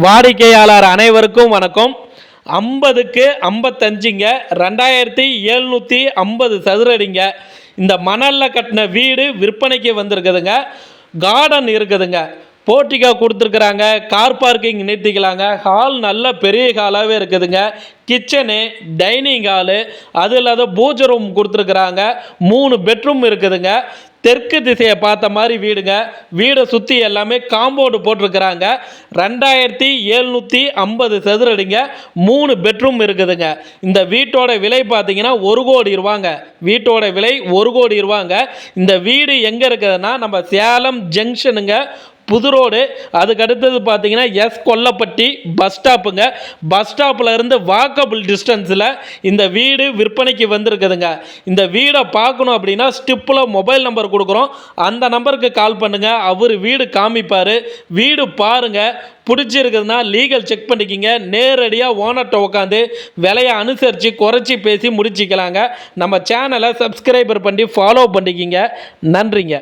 வாடிக்கையாளர் அனைவருக்கும் வணக்கம். ஐம்பதுக்கு ஐம்பத்தஞ்சுங்க. ரெண்டாயிரத்தி எழுநூற்றி ஐம்பது சதுரடிங்க. இந்த மணலில் கட்டின வீடு விற்பனைக்கு வந்திருக்குதுங்க. கார்டன் இருக்குதுங்க. போர்ட்டிகா கொடுத்துருக்குறாங்க. Car parking நிறுத்திக்கலாங்க. ஹால் நல்ல பெரிய ஹாலாகவே இருக்குதுங்க. கிச்சனு டைனிங் ஹாலு அது இல்லாத பூஜை ரூம் கொடுத்துருக்குறாங்க. மூணு பெட்ரூம் இருக்குதுங்க. தெற்கு திசையை பார்த்த மாதிரி வீடுங்க. வீடை சுற்றி எல்லாமே காம்பவுண்டு போட்டிருக்கிறாங்க. ரெண்டாயிரத்தி எழுநூற்றி ஐம்பது சதுரடிங்க மூணு பெட்ரூம் இருக்குதுங்க. இந்த வீட்டோட விலை பார்த்தீங்கன்னா ஒரு கோடி ரூபாங்க. வீட்டோட விலை ஒரு கோடி ரூபாங்க. இந்த வீடு எங்கே இருக்குதுன்னா நம்ம சேலம் ஜங்ஷனுங்க. புது ரோடு. அதுக்கு அடுத்தது பார்த்தீங்கன்னா எஸ் கொல்லப்பட்டி பஸ் ஸ்டாப்புங்க. பஸ் ஸ்டாப்பில் இருந்து வாக்கபிள் டிஸ்டன்ஸில் இந்த வீடு விற்பனைக்கு வந்திருக்குதுங்க. இந்த வீடை பார்க்கணும் அப்படின்னா ஸ்டிப்பில் மொபைல் நம்பர் கொடுக்குறோம். அந்த நம்பருக்கு கால் பண்ணுங்கள் அவர் வீடு காமிப்பார். வீடு பாருங்கள் பிடிச்சிருக்குதுன்னா லீகல் செக் பண்ணிக்கிங்க. நேரடியாக ஓனர்கிட்ட உட்காந்து விலையை அனுசரித்து குறைச்சி பேசி முடிச்சிக்கலாங்க. நம்ம சேனலை சப்ஸ்கிரைபர் பண்ணி ஃபாலோ பண்ணிக்கிங்க. நன்றிங்க.